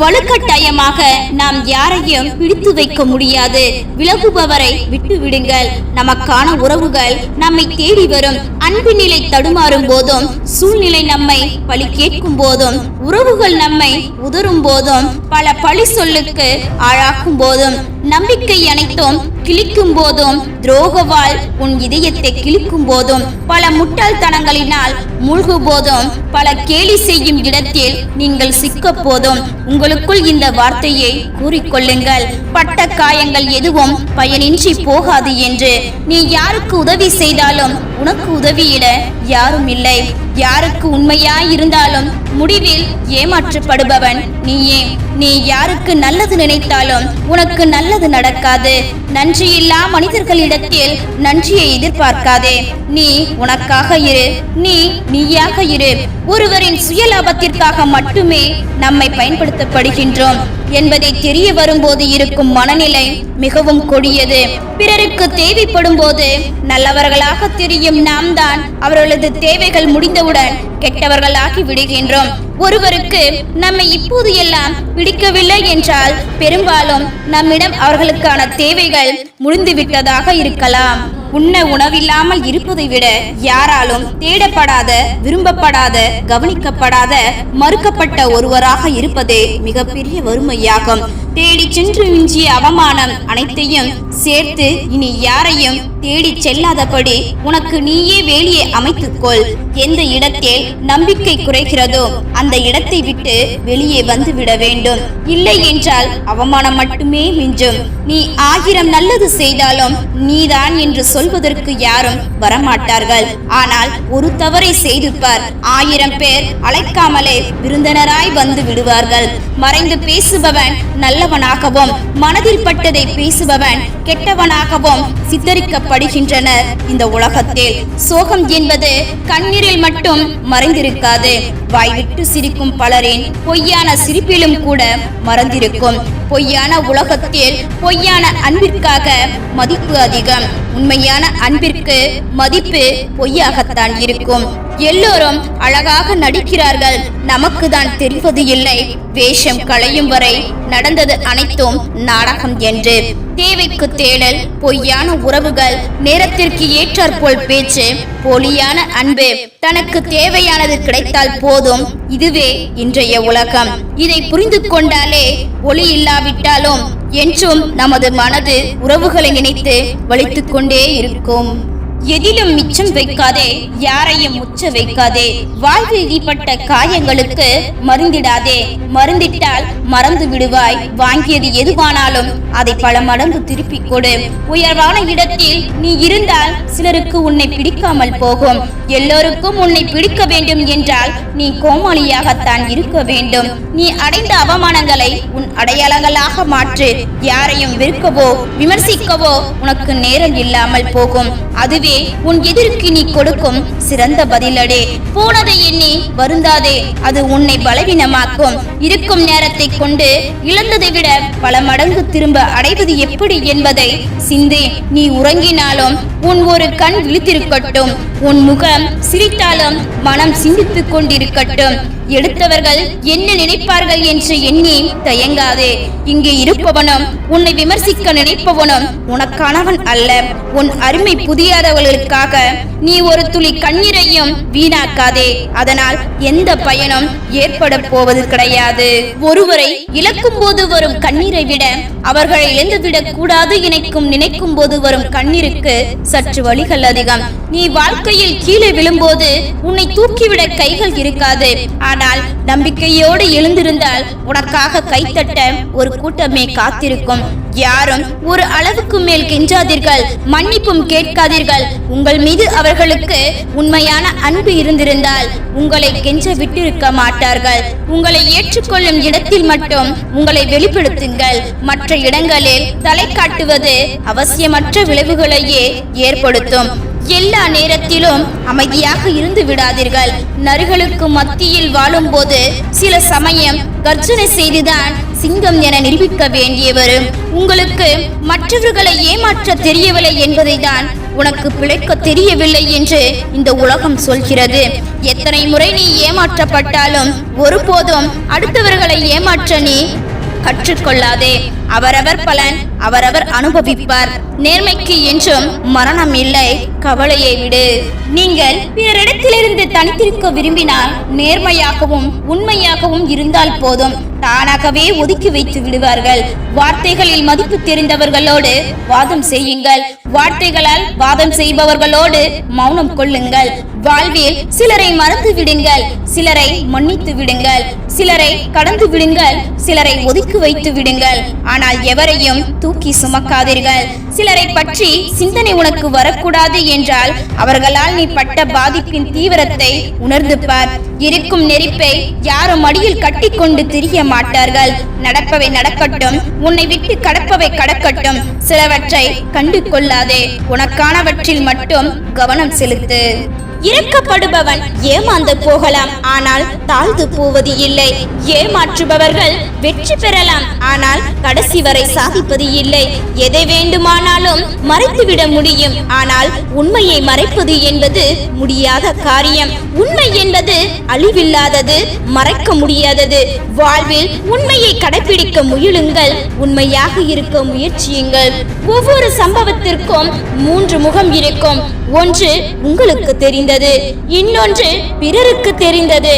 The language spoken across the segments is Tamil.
வலுக்கட்டாயமாக நாம் யாரையும் பிடித்து வைக்க முடியாது. விலகுபவரை விட்டு விடுங்கள் நமக்கான உறவுகள் நம்மை தேடி வரும். அன்பு நிலை தடுமாறும் போதும் சூழ்நிலை நம்மை பழி கேட்கும் போதும் உறவுகள் நம்மை உதரும் போதும் பல பழி சொல்லுக்கு ஆளாக்கும் போதும் நம்பிக்கை அனைத்தும் கிழிக்கும் போதும் துரோகவால் உன் இதயத்தை கிழிக்கும் போதும் பல முட்டாள்தனங்களினால் மூழ்கும் போதும் பல கேலி செய்யும் இடத்தில் நீங்கள் சிக்க போதும். உங்களுக்குள் இந்த வார்த்தையை கூறிக்கொள்ளுங்கள். பட்ட காயங்கள் எதுவும் பயனின்றி போகாது என்று. நீ யாருக்கு உதவி செய்தாலும் உனக்கு உதவி உதவியிட யாரும் இல்லை. யாருக்கு உண்மையாய் இருந்தாலும் முடிவில் ஏமாற்றப்படுபவன் நீயே. நீ யாருக்கு நல்லது நினைத்தாலும் உனக்கு நல்லது நடக்காது. நன்றியில்லா மனிதர்களிடத்தில் நன்றியை எதிர்பார்க்காதே. நீ உனக்காக இரு. நீ நீயாக இரு. ஒருவரின் சுயலாபத்திற்காக மட்டுமே நம்மை பயன்படுத்தப்படுகின்றோம் என்பதை தெரிய வரும்போது இருக்கும் மனநிலை மிகவும் கொடியது. பிறருக்கு தேவைப்படும் போது நல்லவர்களாக தெரியும் நாம் தான் அவர்களது தேவைகள் முடிந்தவுடன் கெட்டவர்களாகி விடுகின்றோம். Yeah. ஒருவருக்கு நம்மை இப்போது எல்லாம் பிடிக்கவில்லை என்றால் பெரும்பாலும் நம்மிடம் அவர்களுக்கான தேவைகள் முடிந்துவிட்டதாக இருக்கலாம். உண்ண உணவில்லாமல் இருப்பதை விட யாராலும் தேடப்படாத விரும்பப்படாத கவனிக்கப்படாத மறுக்கப்பட்ட ஒருவராக இருப்பதே மிகப்பெரிய வறுமையாகும். தேடி சென்று மிஞ்சிய அவமானம் அனைத்தையும் சேர்த்து இனி யாரையும் தேடி செல்லாதபடி உனக்கு நீயே வேலியை அமைத்துக்கொள். எந்த இடத்தில் நம்பிக்கை குறைகிறதோ அந்த அந்த இடத்தை விட்டு வெளியே வந்து விட வேண்டும். இல்லை என்றால் அவமானம் மட்டுமே மிஞ்சும். நீ ஆயிரம் நல்லது செய்தாலும் நீதான் என்று சொல்வதற்கு யாரும் வரமாட்டார்கள். ஆனால் ஒரு தவறை செய்து பார் ஆயிரம் பேர் அழைக்காமலே விருந்தினராய் வந்து விடுவார்கள். மறைந்து பேசுபவன் நல்லவனாகவும் மனதில் பட்டதை பேசுபவன் கெட்டவனாகவும் சித்தரிக்கப்படுகின்றனர் இந்த உலகத்தில். சோகம் என்பது கண்ணீரில் மட்டும் மறைந்திருக்காது. வாய்விட்டு சிரிக்கும் பலரின் பொய்யான சிரிப்பிலும் கூட மறந்திருக்கும். பொய்யான உலகத்தில் பொய்யான அன்பிற்காக மதிப்பு அதிகம். உண்மையான அன்பிற்கு மதிப்பு பொய்யாகத்தான் இருக்கும். எல்லோரும் அழகாக நடிக்கிறார்கள். நமக்கு தான் தெரிவது இல்லை. வேஷம் களையும் வரை நடந்தது அனைத்தும் நாடகம் என்று. தேவைக்கு தேடல் பொய்யான உறவுகள் நேரத்திற்கு ஏற்றாற்போல் பேச்சு போலியான அன்பு. தனக்கு தேவையானது கிடைத்தால் போதும். இதுவே இன்றைய உலகம். இதை புரிந்து கொண்டாலே ஒளி இல்லாவிட்டாலும் என்றும் நமது மனது உறவுகளை நினைத்து வலித்துக் கொண்டே இருக்கும். எதிலும் மிச்சம் வைக்காதே யாரையும் முச்ச வைக்காதே. வாழ்வில் இடிப்பட்ட காயங்களுக்கு மருந்திடாதே. மருந்திட்டால் மறந்து விடுவாய். வாங்கியது எதுவானாலும் அதை பல மடங்கு திருப்பிக் கொடு. உயர்வான இடத்தில் நீ இருந்தால் சிலருக்கு உன்னை பிடிக்காமல் போகும். எல்லோருக்கும் உன்னை பிடிக்க வேண்டும் என்றால் நீ கோமாளியாகத்தான் இருக்க வேண்டும். நீ அடைந்த அவமானங்களை உன் அடையாளங்களாக மாற்று. யாரையும் வெறுக்கவோ விமர்சிக்கவோ உனக்கு நேரம் இல்லாமல் போகும். அதுவே உன் எதிர்க்கு நீ கொடுக்கும் சிறந்த பதிலடே. போனதை எண்ணி வருந்தாதே அது உன்னை பலவீனமாக்கும். இருக்கும் நேரத்தை கொண்டு இழந்ததை விட பல மடங்கு திரும்ப அடைவது எப்படி என்பதை சிந்தி. நீ உறங்கினாலும் உன் ஒரு கண் விழித்திருக்கட்டும். உன் முகம் சிரித்தாலும் மனம் சிந்தித்துக் கொண்டிருக்கட்டும். எடுத்தவர்கள் என்ன நினைப்பார்கள் என்று எண்ணி தயங்காதே. இங்கே இருப்பவனும் உன்னை விமர்சிக்க நினைப்பவனும் உனக்கானவன் அல்ல. உன் அருமை புதியாதவர்களுக்காக நீ ஒரு துளி கண்ணீரையும் வீணாக்காதே. அதனால் எந்த பயனும் ஏற்பட போவது கிடையாது. ஒருவரை இழக்கும் போது வரும் கண்ணீரை விட அவர்களை இழந்துவிடக் கூடாது இணைக்கும் நினைக்கும் போது வரும் கண்ணீருக்கு சற்று வழிகள் அதிகம். நீ வாழ்க்கையில் கீழே விழும்போது உன்னை தூக்கிவிட கைகள் இருக்காது. ஆனால் நம்பிக்கையோடு எழுந்திருந்தால் உனக்காக கைத்தட்ட ஒரு கூட்டமே காத்திருக்கும். யாரும் ஒரு அளவுக்கு மேல் கெஞ்சாதீர்கள் மன்னிப்பும் கேட்காதீர்கள். உங்கள் மீது அவர்களுக்கு உண்மையான அன்பு இருந்திருந்தால் உங்களை கெஞ்ச விட்டிருக்க மாட்டார்கள். உங்களை ஏற்றுக்கொள்ளும் இடத்தில் மட்டும் உங்களை வெளிப்படுத்துங்கள். மற்ற இடங்களில் தலை காட்டுவது அவசியமற்ற விளைவுகளையே ஏற்படுத்தும். எல்லா நேரத்திலும் அமைதியாக இருந்து விடாதீர்கள். நரிகளுக்கு மத்தியில் வாழும்போது சில சமயம் கர்ஜனை செய்துதான் சிங்கம் என நிரூபிக்க வேண்டிய வரும் உங்களுக்கு மற்றவர்களை ஏமாற்ற தெரியவில்லை என்பதை தான் உனக்கு பிழைக்க தெரியவில்லை என்று இந்த உலகம் சொல்கிறது. எத்தனை முறை நீ ஏமாற்றப்பட்டாலும் ஒருபோதும் அடுத்தவர்களை ஏமாற்ற நீ கற்றுக்கொள்ளாதே. அவரவர் பலன் அவரவர் அனுபவிப்பார். நேர்மைக்கு என்றும் மரணம் இல்லை கவலையை விடு. நீங்கள் பிறரிடத்திலிருந்து தனித்திருக்க விரும்பினால் நேர்மையாகவும் உண்மையாகவும் இருந்தால் போதும். தானாகவே ஒதுக்கி வைத்து விடுவார்கள். வார்த்தைகளில் மதிப்பு தெரிந்தவர்களோடு வாதம் செய்யுங்கள். வார்த்தைகளால் வாதம் செய்பவர்களோடு மௌனம் கொள்ளுங்கள். வாழ்வில் சிலரை மறந்து விடுங்கள். சிலரை மன்னித்து விடுங்கள். சிலரை கடந்து விடுங்கள். சிலரை ஒதுக்கி வைத்து விடுங்கள். ஆனால் எவரையும் தூக்கி சுமக்காதீர்கள். சிலரை பற்றி சிந்தனை உனக்கு வரக்கூடாது என்றால் அவர்களால் நீ பட்ட பாதிப்பின் தீவிரத்தை உணர்ந்து பார். இருக்கும் நெருப்பை யாரும் அடியில் கட்டிக்கொண்டு திரிய மாட்டார்கள். நடப்பவை நடக்கட்டும் உன்னை விட்டு கடப்பவை கடக்கட்டும். சிலவற்றை கண்டு கொள்ளாதே உனக்கானவற்றில் மட்டும் கவனம் செலுத்து. இறக்கப்படுபவன் ஏமாந்து போகலாம். ஆனால் தாழ்ந்து போவது இல்லை. ஏமாற்றுபவர்கள் வெற்றி பெறலாம். ஆனால் கடைசி வரை சாதிப்பது இல்லை. எதை வேண்டுமானாலும் மறைத்துவிட முடியும். ஆனால் உண்மையை மறைப்பது என்பது முடியாத காரியம். உண்மை என்பது அழிவில்லாதது மறைக்க முடியாதது. வாழ்வில் உண்மையை கடைபிடிக்க முயலுங்கள். உண்மையாக இருக்க முயற்சியுங்கள். ஒவ்வொரு சம்பவத்திற்கும் மூன்று முகம் இருக்கும். ஒன்று உங்களுக்கு தெரிந்தது. நடந்தது. இன்னொன்று பிறருக்கு தெரிந்தது.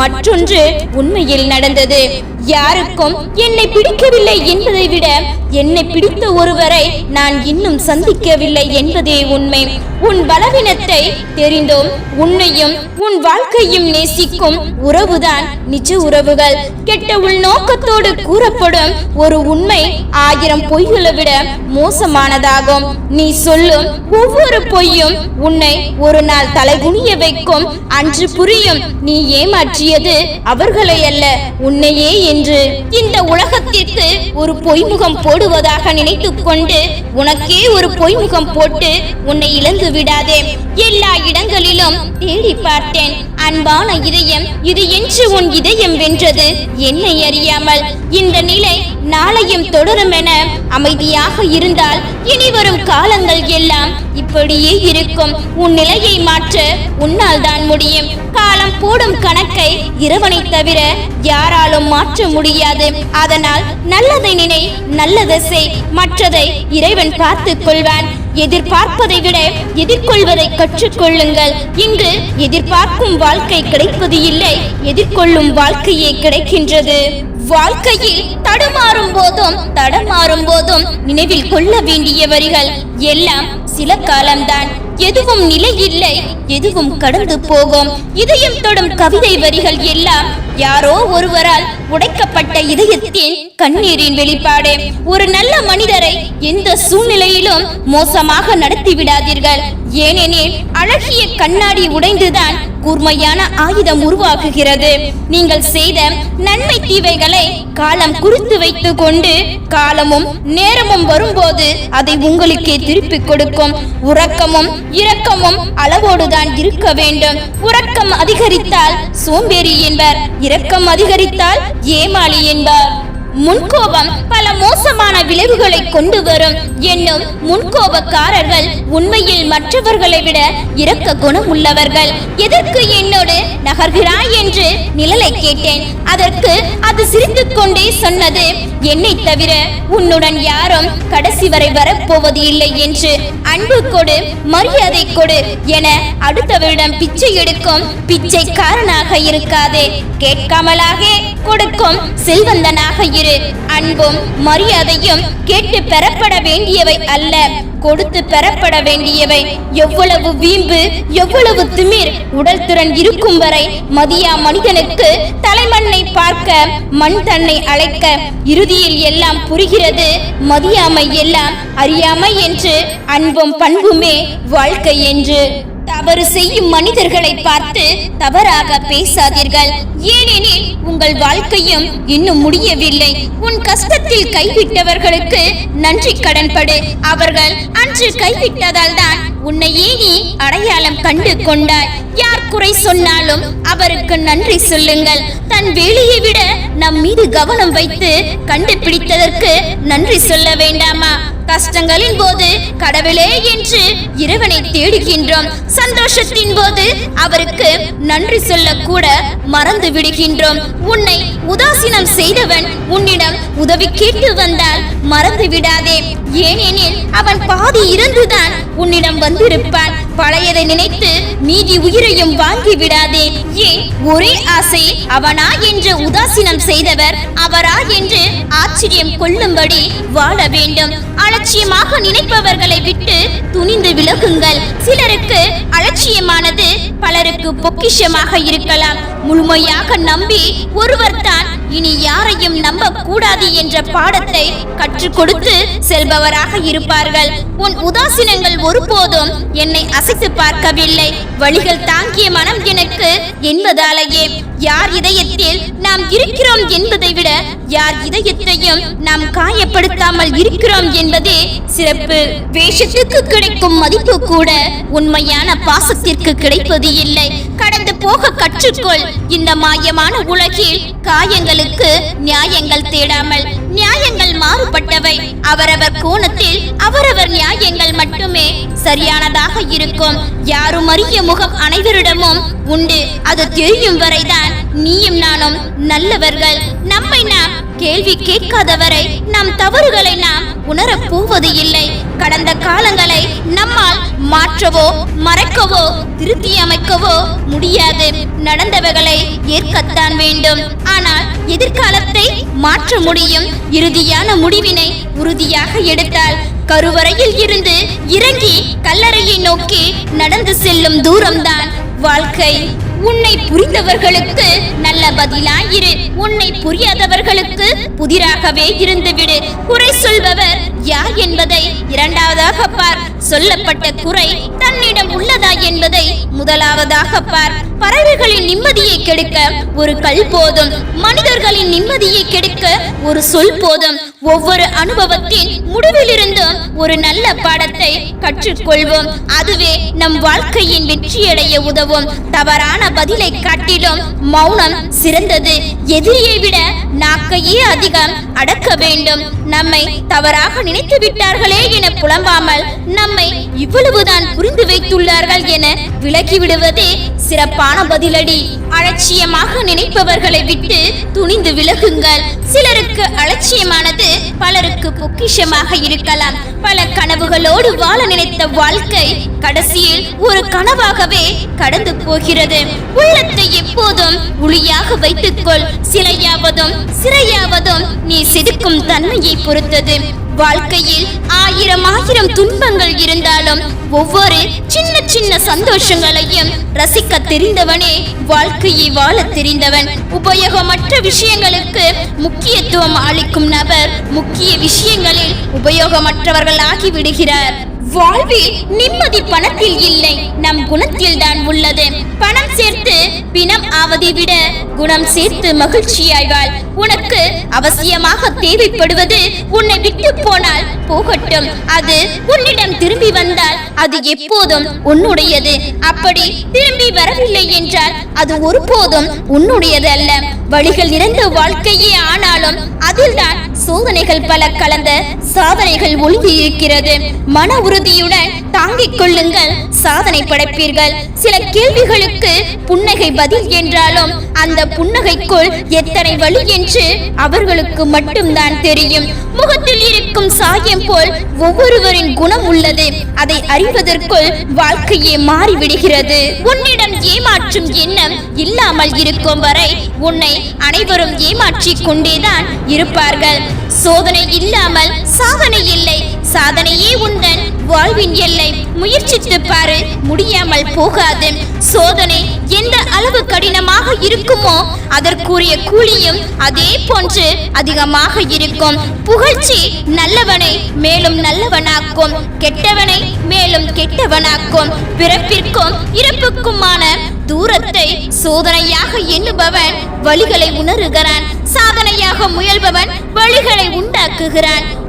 மற்றொன்று உண்மையில் நடந்தது. யாருக்கும் என்னை பிடிக்கவில்லை என்பதை விட என்னை பிடித்த ஒருவரை நான் இன்னும் சந்திக்கவில்லை என்பதே உண்மை. உன் பலவீனத்தை தெரிந்தும். உன்னையும் உன் வாழ்க்கையும் நேசிக்கும் உறவுதான் நிஜ உறவுகள். கெட்ட உள்நோக்கத்தோடு கூறப்படும் ஒரு உண்மை ஆயிரம் பொய்களை விட மோசமானதாகும். நீ சொல்லும் ஒவ்வொரு பொய்யும் உன்னை ஒரு நாள் தலை புனிய வைக்கும் அன்று புரியும் நீ ஏமாற்றியது அவர்களை அல்ல உன்னையே என்று. இந்த உலகத்திற்கு ஒரு பொய்முகம் போடுவதாக நினைத்து கொண்டு உனக்கே ஒரு பொய்முகம் போட்டு உன்னை இழந்து விடாதே எல்லா இடங்களிலும் தேடி பார்த்தேன். அன்பான இதயம் இது என்று உன் இதயம் வென்றது. என்னை அறியாமல் இந்த நிலை நாளையும் தொடரும் என அமைதியாக இருந்தால் இனி வரும் காலங்கள் எல்லாம் இப்படியே இருக்கும். உன் நிலையை மாற்ற உன்னால் தான் முடியும். காலம் போடும் கணக்கை இறைவனை தவிர யாராலும் மாற்ற முடியாது. அதனால் நல்லதை நினை நல்லதை செய். மற்றதை இறைவன் பார்த்துக் கொள்வான். எதிர்பார்ப்பதை விட எதிர்கொள்வதை கற்றுக்கொள்ளுங்கள். இங்கு எதிர்பார்க்கும் வாழ்க்கை கிடைப்பது இல்லை எதிர்கொள்ளும் வாழ்க்கையே கிடைக்கின்றது. வாழ்க்கையில் தடுமாறும் போதும் தடமாறும் போதும் நினைவில் கொள்ள வேண்டிய வரிகள் எல்லாம் சில காலம்தான். எதுவும் நிலை இல்லை எதுவும் கடந்து போகும். இதயம் தொடும் கவிதை வரிகள் எல்லாம் யாரோ ஒருவரால் உடைக்கப்பட்ட இதயத்தின் கண்ணீரின் வெளிப்பாடு. ஒரு நல்ல மனிதரை எந்த சூழ்நிலையிலும் மோசமாக நடத்தி விடாதீர்கள். ஏனெனில் அழகிய கண்ணாடி உடைந்துதான் கூர்மையான ஆயுதம் உருவாக்குகிறது. நீங்கள் செய்த நன்மை தீவைகளை காலம் குறித்து வைத்துக் கொண்டு காலமும் நேரமும் வரும்போது அதை உங்களுக்கே திருப்பிக் கொடுக்கும். உறக்கமும் இரக்கமும் அளவோடுதான் இருக்க வேண்டும். உறக்கம் அதிகரித்தால் சோம்பேறி என்பர் இரக்கம் அதிகரித்தால் ஏமாளி என்பார். முன்கோபம் பல மோசமான விளைவுகளை கொண்டு வரும் என்னும் முன்கோபக்காரர்கள் உண்மையில் மற்றவர்களை விட இரக்க குணம் உள்ளவர்கள் எதற்கு என்னோடு நகர்கிறாய் என்று நிழலை கேட்டேன். அதற்கு அது சிரித்து கொண்டே சொன்னது என்னை தவிர உன்னுடன் யாரும் கடைசி வரை வரப்போவது இல்லை என்று அன்பு கொடு மரியாதை கொடு என அடுத்தவரிடம் பிச்சை எடுக்கும் பிச்சைக்காரனாக இருக்காதே. கேட்காமலாக கொடுக்கும் செல்வந்தனாக இரு. அன்பும் மரியாதையும் கேட்டு பெறப்பட வேண்டியவை அல்ல. கொடுத்து பெறப்பட வேண்டியவை. எவ்வளவு வீம்பு எவ்வளவு திமிர். உடல் திறன் இருக்கும் வரை மதியா மனிதனுக்கு தலைமண்ணை பார்க்க மண் தன்னை அழைக்க இறுதியில் எல்லாம் புரிகிறது. மதியாமை எல்லாம் அறியாமை என்று அன்பும் பண்புமே வாழ்க்கை என்று. தவறு செய்யும் மனிதர்களை பார்த்து தவறாக பேசாதீர்கள். ஏனெனில் உங்கள் வாழ்க்கையும் இன்னும் முடியவில்லை. உன் கஷ்டத்தில் கைவிட்டவர்களுக்கு நன்றி கடன்படு அவர்கள் அன்று கைவிட்டதால் தான் உன்னையே நீ அடையாளம் கண்டு கொண்டாய். யார் குறை சொன்னாலும் அவருக்கு நன்றி சொல்லுங்கள். தன் வேலையை விட நம் மீது கவனம் வைத்து கண்டுபிடித்ததற்கு நன்றி சொல்ல வேண்டாமா? கஷ்டங்களின் போது கடவுளே என்று இறைவனை தேடுகின்றோம். சந்தோஷத்தின் போது அவருக்கு நன்றி சொல்ல கூட மறந்து விடுகின்றோம். உன்னை உதாசீனம் செய்தவன் உன்னிடம் உதவி கேட்டு வந்தால் மறந்து விடாதே. ஏனெனில் அவன் பாதி இறந்துதான் உன்னிடம் வந்து வந்திருப்பான் பழையதை நினைத்து மீதி உயிரையும் வாங்கி விடாதே. ஏன் ஒரே ஆசை அவனா என்று உதாசீனம் செய்தவர் அவரா என்று ஆச்சரியம் கொள்ளும்படி வாழ வேண்டும். அலட்சியமாக நினைப்பவர்களை விட்டு துணிந்து விலகுங்கள். சிலருக்கு அலட்சியமானது பலருக்கு பொக்கிஷமாக இருக்கலாம். முழுமையாக நம்பி ஒருவர் தான் இனி யாரையும் நம்ப கூடாது என்ற பாடத்தை கற்றுக் கொடுத்து செல்பவராக இருப்பார்கள். உன் உதாசீனங்கள் ஒருபோதும் என்னை அசைத்து பார்க்கவில்லை. வழிகள் தாங்கிய மனம் எனக்கு என்பதாலேயே. யார் இதயத்தில் நாம் இருக்கிறோம் என்பதை விட யார் இதயத்தையும் நாம் காயப்படுத்தாமல் இருக்கிறோம் என்பதே சிறப்பு. வேஷத்துக்கு கிடைக்கும் மதிப்பு கூட உண்மையான பாசத்திற்கு கிடைப்பது இல்லை. கடந்து போக கற்றுக்கொள். இந்த மாயமான உலகில் காயங்களுக்கு நியாயங்கள் தேடாமல் நியாயங்கள் மாறுபட்டவை. அவரவர் கோணத்தில் அவரவர் நியாயங்கள் மட்டுமே சரியானதாக இருக்கும். யாரும் அறிய முகம் அனைவரிடமும் உண்டு. அது தெரியும் வரைதான் நீயும் நானும் நல்லவர்கள். நம்மை நாம் கேள்வி கேட்காதவரை நம் தவறுகளை நாம் உணரப் போவது இல்லை. கடந்த காலங்களை நம்மால் மாற்றவோ மறைக்கவோ திருத்தி அமைக்கவோ முடியாது. நடந்தவைகளை ஏற்கத்தான் வேண்டும். ஆனால் எதிர்காலத்தை மாற்ற முடியும். இறுதியான முடிவினை உறுதியாக எடுத்தால் கருவறையில் இருந்து இறங்கி கல்லறையை நோக்கி நடந்து செல்லும் தூரம்தான் வாழ்க்கை. உன்னை புரிந்தவர்களுக்கு நல்ல பதிலாயிரு. உன்னை புரியாதவர்களுக்கு புதிராகவே இருந்துவிடு. குறை சொல்பவர் யார் என்பதை இரண்டாவதாக பார். சொல்லப்பட்ட குறை தன்னிடம் உள்ளதா என்பதை முதலாவதாக பார். பறவைகளின் நிம்மதியை கெடுக்க ஒரு கல் போதும். மனிதர்களின் நிம்மதியை கெடுக்க ஒரு சொல் போதும். ஒவ்வொரு அனுபவத்தின் முடிவிலிருந்தும் ஒரு நல்ல பாடத்தை கற்றுக்கொள்வோம். அதுவே நம் வாழ்க்கையின் வெற்றியடைய உதவும். தவறான பதிலை காட்டிலும் மௌனம் சிறந்தது. எதிரியை விட நாக்கையே அதிகம் அடக்க வேண்டும். நம்மை தவறாக நினைத்து விட்டார்களே என புலம்பாமல் நம்மை இவ்வளவுதான் புரிந்து வைத்துள்ளார்கள் என விலகிவிடுவதே சிறப்பான பதிலடி. அலட்சியமாக நினைப்பவர்களை விட்டு துணிந்து விலகுங்கள். சிலருக்கு அலட்சியமானது பலருக்கு பொக்கிஷமாக இருக்கலாம். பல கனவுகளோடு வாழ நினைத்த வாழ்க்கை கடைசியில் ஒரு கனவாகவே கடந்து போகிறது. உள்ளத்தை எப்போதும் ஒளியாக வைத்துக்கொள். சிலையாவதும் சிறையாவதும் நீ செதுக்கும் தன்மையை பொறுத்தது. வாழ்க்கையில் ஆயிரம் ஆயிரம் துன்பங்கள் இருந்தாலும் ஒவ்வொரு சின்ன சின்ன சந்தோஷங்களையும் ரசிக்க தெரிந்தவனே வாழ்க்கையை வாழ தெரிந்தவன். உபயோகமற்ற விஷயங்களுக்கு முக்கியத்துவம் அளிக்கும் நபர் முக்கிய விஷயங்களில் உபயோகமற்றவர்கள் ஆகிவிடுகிறார் வாழ்வில் நிம்மதி பணத்தில் இல்லை. நம் குணத்தில் தான் உள்ளது. பணம் சேர்த்து பிணம் ஆவதை விட குணம் சேர்த்து மகிழ்ச்சியாய்வாள். உனக்கு அவசியமாக தேவைப்படுவது உன்னை விட்டு போனால் போகட்டும். அது உன்னிடம் திரும்பி வந்தால் அது எப்போதும் உன்னுடையது. அப்படி திரும்பி வரவில்லை என்றால் அது ஒருபோதும் உன்னுடையது அல்ல. வழிகள் நிறைந்த வாழ்க்கையே ஆனாலும் அதில்தான் சோதனைகள் பல கலந்த சாதனைகள் ஒழுங்கி இருக்கிறது. மன உறுதியுடன் தாங்கிக் கொள்ளுங்கள் சாதனை படைப்பீர்கள். சில கேள்விகளுக்கு புன்னகை பதில் என்றாலும் அந்த புன்னகைக்குள் எத்தனை வழி என்று அவர்களுக்கு மட்டும்தான் தெரியும். முகத்தில் இருக்கும் சாயம் போல் ஒவ்வொருவரின் குணம் உள்ளது. அதை அறிவதற்குள் வாழ்க்கையே மாறிவிடுகிறது. உன்னிடம் ஏமாற்றும் எண்ணம் இல்லாமல் இருக்கும் வரை உன்னை அனைவரும் ஏமாற்றிக் கொண்டேதான் இருப்பார்கள். சோதனை இல்லாமல் சாதனை இல்லை. சாதனையே உந்தன் வாழ்வின் எல்லை முயற்சித்து பாரு. முடியாமல் போகாது. சோதனை எந்த அளவு கடினமாக இருக்குமோ அதற்குரிய கூலியும் அதே போன்று அதிகமாக இருக்கும். புகழ்ச்சி நல்லவனை மேலும் நல்லவனாக்கும். கெட்டவனை மேலும் கெட்டவனாக்கும். பிறப்பிற்கும் இறப்புக்குமான தூரத்தை சோதனையாக எண்ணுபவன் வழிகளை உணருகிறான். சாதனையாக முயல்பவன் வழிகளை உண்டாக்குகிறான்.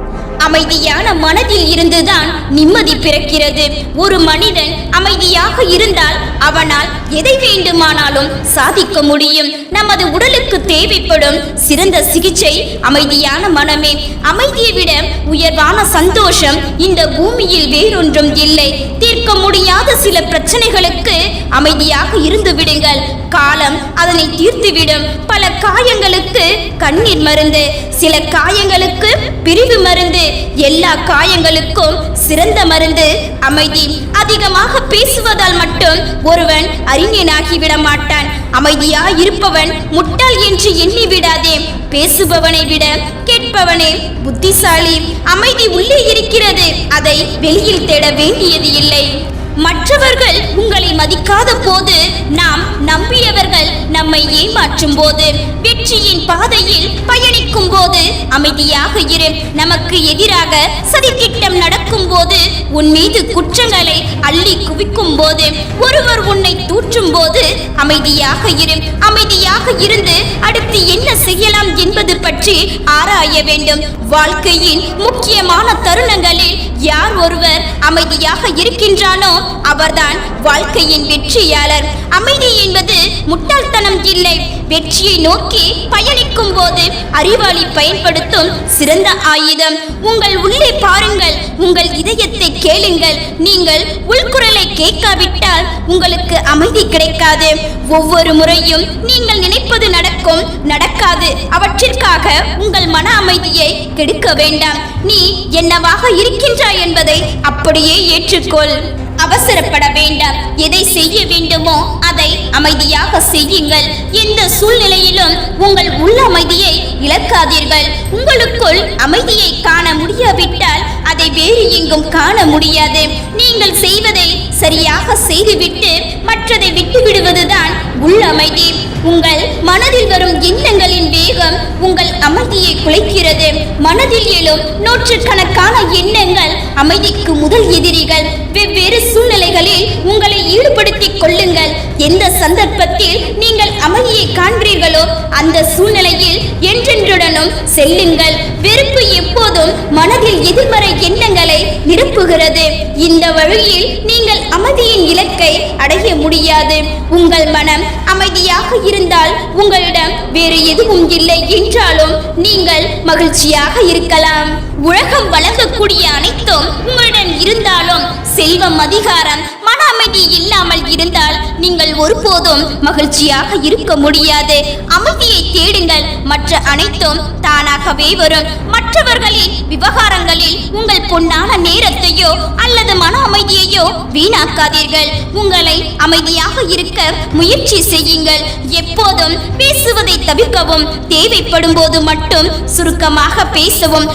அமைதியான மனதில் இருந்துதான் நிம்மதி பிறக்கிறது. ஒரு மனிதன் அமைதியாக இருந்தால் அவனால் எதை வேண்டுமானாலும் சாதிக்க முடியும். நமது உடலுக்கு தேவைப்படும் சிறந்த சிகிச்சை அமைதியான மனமே. அமைதியை விட உயர்வான சந்தோஷம் இந்த பூமியில் வேறொன்றும் இல்லை. தீர்க்க முடியாத சில பிரச்சனைகளுக்கு அமைதியாக இருந்து விடுங்கள். காலம் அதனை தீர்த்துவிடும். பல காயங்களுக்கு கண்ணீர் மருந்து சில காயங்களுக்கு பிரிவு மருந்து எல்லா காயங்களுக்கும் சிறந்த மருந்து அமைதி. அதிகமாக பேசுவதால் மட்டும் ஒருவன் அறிஞனாகிவிட மாட்டான் அமைதியா இருப்பவன் முட்டாள் என்று எண்ணி விடாதே பேசுபவனை விட கேட்பவனே புத்திசாலி. அமைதி உள்ளே இருக்கிறது. அதை வெளியில் தேட வேண்டியது இல்லை. மற்றவர்கள் உங்களை மதிக்காத போது நாம் நம்பியவர்கள் நம்மை ஏமாற்றும் போது வெற்றியின் பாதையில் பயணிக்கும் போது அமைதியாக இரு. நமக்கு எதிராக சதித்திட்டம் நடக்கும் போது உன் மீது குற்றங்களை அள்ளி குவிக்கும் போது ஒருவர் உன்னை தூற்றும் போது அமைதியாக இரு. அமைதியாக இருந்து அடுத்து என்ன செய்யலாம் என்பது பற்றி ஆராய வேண்டும். வாழ்க்கையின் முக்கியமான தருணங்களில் யார் ஒருவர் அமைதியாக இருக்கின்றானோ அவர்தான் வாழ்க்கையின் வெற்றியாளர். அமைதி என்பது முட்டாள்தனம் இல்லை. வெற்றியை நோக்கி பயணிக்கும் போது அறிவாளி பயன்படுத்தும் சிறந்த ஆயுதம். உங்கள் உள்ளே பாருங்கள் உங்கள் இதயத்தை கேளுங்கள். நீங்கள் உள்குரலை கேட்காவிட்டால் உங்களுக்கு அமைதி கிடைக்காது. ஒவ்வொரு முறையும் நீங்கள் நினைப்பது நடக்கும் நடக்காது. அவற்றிற்காக உங்கள் மன அமைதியை கெடுக்க வேண்டாம். நீ என்னவாக இருக்கின்றாய் என்பதை அப்படியே ஏற்றுக்கொள். அவசரப்பட வேண்டாம். எதை செய்ய வேண்டுமோ அதை அமைதியாக செய்யுங்கள். எந்த சூழ்நிலையிலும் உங்கள் உள்ள அமைதியை இழக்காதீர்கள். உங்களுக்குள் அமைதியை காண முடியாவிட்டால் அதை வேறு எங்கும் காண முடியாது. நீங்கள் செய்வதை சரியாக செய்துவிட்டு மற்றதை விட்டுவிடுவதுதான் உள் அமைதி. உங்கள் மனதில் வரும் எண்ணங்களின் வேகம் உங்கள் அமைதியை குலைக்கிறது. மனதில் எழும் நூற்றுக்கணக்கான எண்ணங்கள் அமைதிக்கு முதல் எதிரிகள். வெவ்வேறு சூழ்நிலைகளில் உங்களை ஈடுபடுத்திக் கொள்ளுங்கள். எந்த சந்தர்ப்பத்தில் நீங்கள் அமைதியை காண்கிறீர்களோ அந்த சூழ்நிலையில் என்றென்றுடனும் செல்லுங்கள். வெறுப்பு எப்போதும் மனதில் எதிர்மறை எண்ணங்களை நிரப்புகிறது. இந்த வழியில் நீங்கள் அமைதியின் இலக்கை அடைய முடியாது. உங்கள் மனம் அமைதியாக இருந்தால் உங்களிடம் வேறு எதுவும் இல்லை என்றாலும் நீங்கள் மகிழ்ச்சியாக இருக்கலாம். உலகம் வழங்கக்கூடிய அனைத்தும் உங்களுடன் இருந்தாலும் செல்வம் அதிகாரம் மன அமைதி இல்லாமல் இருந்தால் நீங்கள் ஒருபோதும் மகிழ்ச்சியாக இருக்க முடியாது. அமைதியை தேடுங்கள். மற்ற அனைத்தும் தானாகவே வரும். மற்றவர்களின் விவகாரங்களில் உங்கள் பொன்னான நேரத்தையோ அல்லது மன அமைதியையோ வீணாக்காதீர்கள். உங்களை அமைதியாக இருக்க முயற்சி செய்யுங்கள். எப்போதும் பேசுவதை தவிர்க்கவும் தேவைப்படும் போது மட்டும் சுருக்கமாக பேசவும்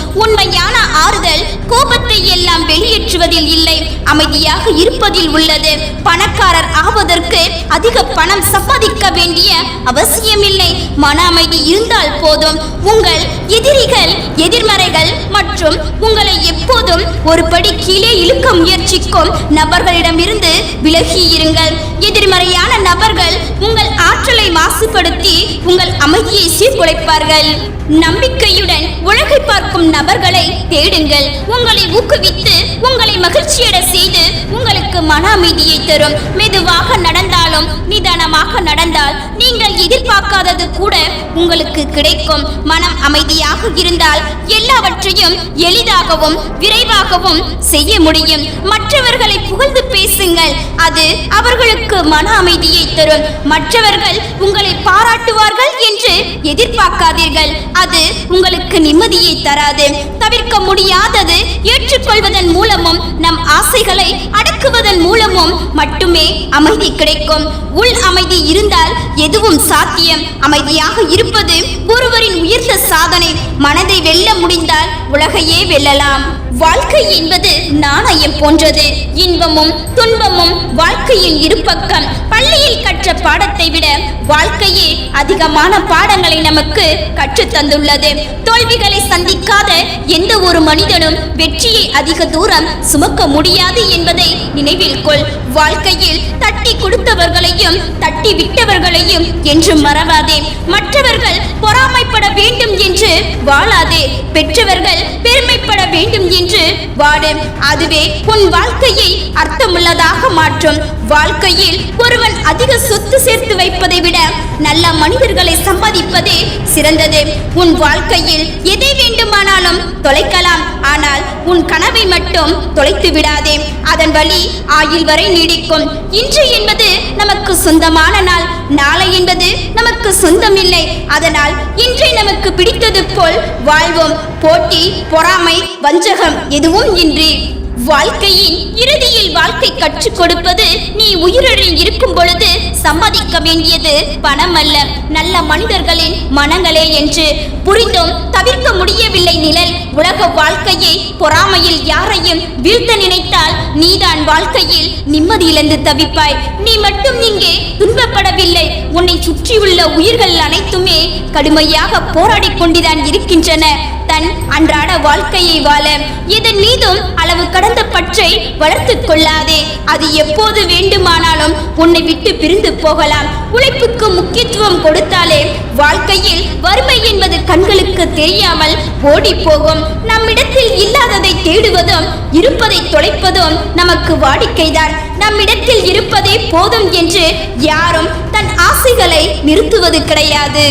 உண்மையான ஆறுதல் கோபத்தை எல்லாம் வெளியேற்றுவதில் இல்லை. அமைதியாக இருப்பதில் உள்ளது. பணக்காரர் ஆவதற்கு அதிக பணம் சம்பாதிக்க வேண்டிய அவசியமில்லை. மன அமைதி இருந்தால் போதும். உங்கள் எதிரிகள் எதிர்மறைகள் மற்றும் உங்களை எப்போதும் ஒரு படி கீழே இழுக்க முயற்சிக்கும் நபர்களிடமிருந்து விலகி இருங்கள். எதிர்மறையான நபர்கள் மாசுபடுத்தி உங்கள் அமைதியை சீர்குலைப்பார்கள். நம்பிக்கையுடன் உலகை பார்க்கும் நபர்களை தேடுங்கள். உங்களை ஊக்குவித்து உங்களை மகிழ்ச்சியட செய்து உங்களுக்கு மன அமைதியை தரும். மெதுவாக நடந்தாலும் நிதானமாக நடந்தால் நீங்கள் எதிர்பார்க்காதது கூட உங்களுக்கு கிடைக்கும். மனம் அமைதியாக இருந்தால் எல்லாவற்றையும் எளிதாகவும் விரைவாகவும் செய்ய முடியும். மற்றவர்களை புகழ்ந்து பேசுங்கள். அது அவர்களுக்கு மன அமைதியை தரும். மற்றவர்கள் உங்களை பாராட்டுவார்கள் என்று எதிர்பார்க்காதீர்கள். அது உங்களுக்கு நிம்மதியை தராது. தவிர்க்க முடியாதது ஏற்றுக்கொள்வதன் மூலமும் நம் ஆசைகளை அடக்குவதன் மூலமும் மட்டுமே அமைதி கிடைக்கும். உள் அமைதி இருந்தால் எதுவும் சாத்தியம். அமைதியாக இருப்பது ஒருவரின் உயர்ந்த சாதனை. மனதை வெல்ல முடிந்தால் உலகையே வெல்லலாம். வாழ்க்கை என்பது நாணயம் போன்றது. இன்பமும் துன்பமும் வாழ்க்கையின் இருபக்கம் பள்ளியில் கற்ற பாடத்தை விட வாழ்க்கையே அதிகமான பாடங்களை நமக்கு கற்றுத்தந்துள்ளது தோல்விகளை சந்திக்காத எந்த ஒரு மனிதனும் வெற்றியை அதிக தூரம் சுமக்க முடியாது என்பதை நினைவில் கொள். வாழ்க்கையில் தட்டி கொடுத்தவர்களையும் தட்டி விட்டவர்களையும் என்றும் மறவாதே. மற்றவர்கள் பொறாமைப்பட வேண்டும் என்று வாழாதே. பெற்றவர்கள் பெருமைப்பட வேண்டும் என்று வாடு. அதுவே உன் வாழ்க்கையை அர்த்தமுள்ளதாக மாற்றும். வாழ்க்கையில் ஒருவன் அதிக சொத்து சேர்த்து வைப்பதை விட நல்ல மனிதர்களை சம்பாதிப்பதே சிறந்தது. உன் வாழ்க்கையில் எதை வேண்டுமானாலும் தொலைக்கலாம். ஆனால் உன் கனவை மட்டும் தொலைத்து விடாதே. அதன் வழி ஆயுள் வரை நீடிக்கும். இன்று என்பது நமக்கு சொந்தமான நாள். நாளை என்பது நமக்கு சொந்தமில்லை. அதனால் இன்றை நமக்கு பிடித்தது போல் வாழ்வோம். போட்டி பொறாமை வஞ்சகம் எதுவும் இன்றி. வாழ்க்கையின் இறுதியில் வாழ்க்கை கற்றுக் கொடுப்பது நீ உயிருடன் இருக்கும் பொழுது சம்பாதிக்க வேண்டியது பணம் அல்ல. நல்ல மனிதர்களின் மனங்களே என்று புரிந்தும் தவிர்க்க முடியவில்லை நிழல். உலக வாழ்க்கையை பொறாமையில் யாரையும் வீழ்த்த நினைத்தால் நீதான் வாழ்க்கையில் நிம்மதி இழந்து தவிப்பாய். நீ மட்டும் இங்கே துன்பப்படவில்லை. உன்னை சுற்றியுள்ள உயிர்கள் அனைத்துமே கடுமையாக போராடிக் கொண்டுதான் இருக்கின்றன. தன் அன்றாட வாழ்க்கையை வாழ. இதன் மீதும் அளவு கடந்த பற்றை வளர்த்து கொள்ளாதே. அது எப்போது வேண்டுமானாலும் உன்னை விட்டு பிரிந்து போகலாம். உழைப்புக்கு முக்கியத்துவம் கொடுத்தாலே வாழ்க்கையில் வறுமை என்பது கண்களுக்கு தெரியாமல் ஓடி போகும். நம்மிடத்தில் இல்லாததை தேடுவதும் இருப்பதை தொலைப்பதும் நமக்கு வாடிக்கைதான். நம்மிடத்தில் இருப்பதே போதும் என்று யாரும் தன் ஆசைகளை நிறுத்துவது கிடையாது.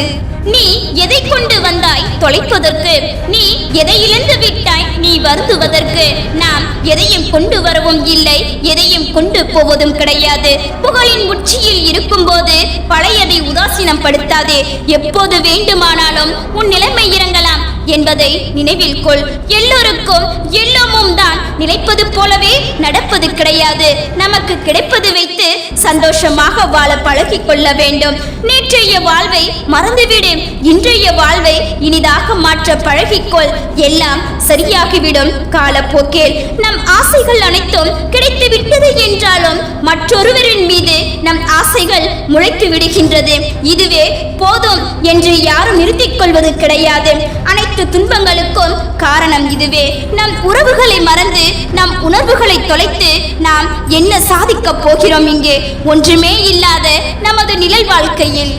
நீ எதை கொண்டு வந்தாய் தொலைப்பதற்கு? நீ எதை இழந்து விட்டாய்? நீ வருத்துவதற்கு நாம் எதையும் கொண்டு வரவும் இல்லை எதையும் கொண்டு போவதும் கிடையாது. புகழின் உச்சியில் இருக்கும்போது பழையதை உதாசீனம் படுத்தாதே எப்போது வேண்டுமானாலும் உன் நிலைமை இறங்கலாம் என்பதை நினைவில் கொள். எல்லோருக்கும் எல்லாமும் தான் நினைப்பது போலவே நடப்பது கிடையாது. நமக்கு கிடைப்பது வைத்து சந்தோஷமாக வாழ பழகிக் கொள்ள வேண்டும். நேற்றைய வாழ்வை மறந்துவிடு. இன்றைய வாழ்வை இனிதாக மாற்ற பழகிக்கொள். எல்லாம் சரியாகிவிடும் காலப்போக்கில். நம் ஆசைகள் அனைத்தும் கிடைத்து விட்டது என்றாலும் மற்றொருவரின் மீது நம் ஆசைகள் முளைத்து விடுகின்றது. இதுவே போதும் என்று யாரும் நிறுத்திக் கொள்வது கிடையாது. அனைத்து துன்பங்களுக்கும் காரணம் இதுவே. நம் உறவுகளை மறந்து நம் உணர்வுகளை தொலைத்து நாம் என்ன சாதிக்கப் போகிறோம் இங்கே? ஒன்றுமே இல்லாத நமது நிழல் வாழ்க்கையில்.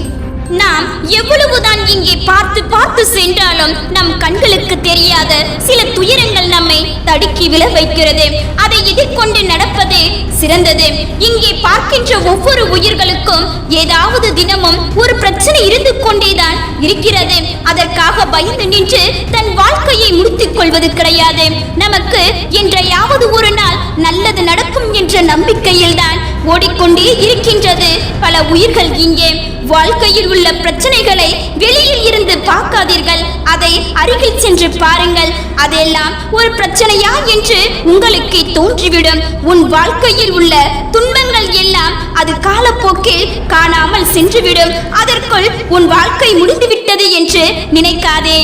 நாம் எவ்வளவுதான் இங்கே பார்த்து பார்த்து சென்றாலும் நம் கண்களுக்கு தெரியாத சில துயரங்கள் நம்மை தடுக்கி விழ வைக்கிறது. அதை எதிர்கொண்டு நடப்பதே சிறந்தது. இங்கே பார்க்கின்ற ஒவ்வொரு உயிர்களுக்கும் ஏதாவது தினமும் ஒரு பிரச்சனை இருந்து கொண்டேதான் இருக்கிறது. அதற்காக பயந்து நின்று தன் வாழ்க்கையை முடித்துக் கொள்வது கிடையாது. நமக்கு என்றையாவது ஒரு நாள் நல்லது நடக்கும் என்ற நம்பிக்கையில்தான் ஓடிக்கொண்டே இருக்கின்றது. பல உயிர்கள் இங்கே வாழ்க்கையில் உள்ள பிரச்சனைகளை வெளியில் இருந்து பார்க்காதீர்கள். அதை அருகில் சென்று பாருங்கள். அதெல்லாம் ஒரு பிரச்சனையா என்று உங்களுக்கு தோன்றிவிடும். உன் வாழ்க்கையில் உள்ள துன்பங்கள் எல்லாம் அது காலப்போக்கில் காணாமல் சென்றுவிடும். அதற்குள் உன் வாழ்க்கை முடிந்துவிடும் விட்டது என்று நினைக்காதே.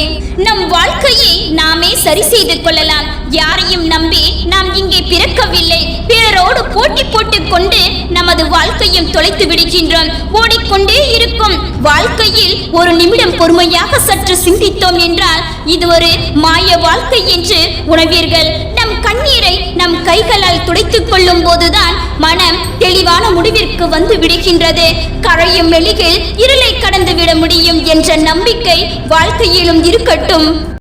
நம் வாழ்க்கையை நாமே சரி செய்து கொள்ளலாம். யாரையும் நம்பி நாம் இங்கே பிறக்கவில்லை. பிறரோடு போட்டி போட்டுக் கொண்டு நமது வாழ்க்கையும் தொலைத்து விடுகின்றோம். ஓடிக்கொண்டே இருக்கும். வாழ்க்கையில் ஒரு நிமிடம் பொறுமையாக சற்று சிந்தித்தோம் என்றால் இது ஒரு மாய வாழ்க்கை என்று உணர்வீர்கள். நம் கண்ணீரை நம் கைகளால் துடைத்துக் கொள்ளும் போதுதான் மனம் தெளிவான முடிவிற்கு வந்து விடுகின்றது. கரையும் மெழுகில் இருளை கடந்து விட முடியும் என்ற நம்பிக்கை வாழ்க்கையிலும் இருக்கட்டும்.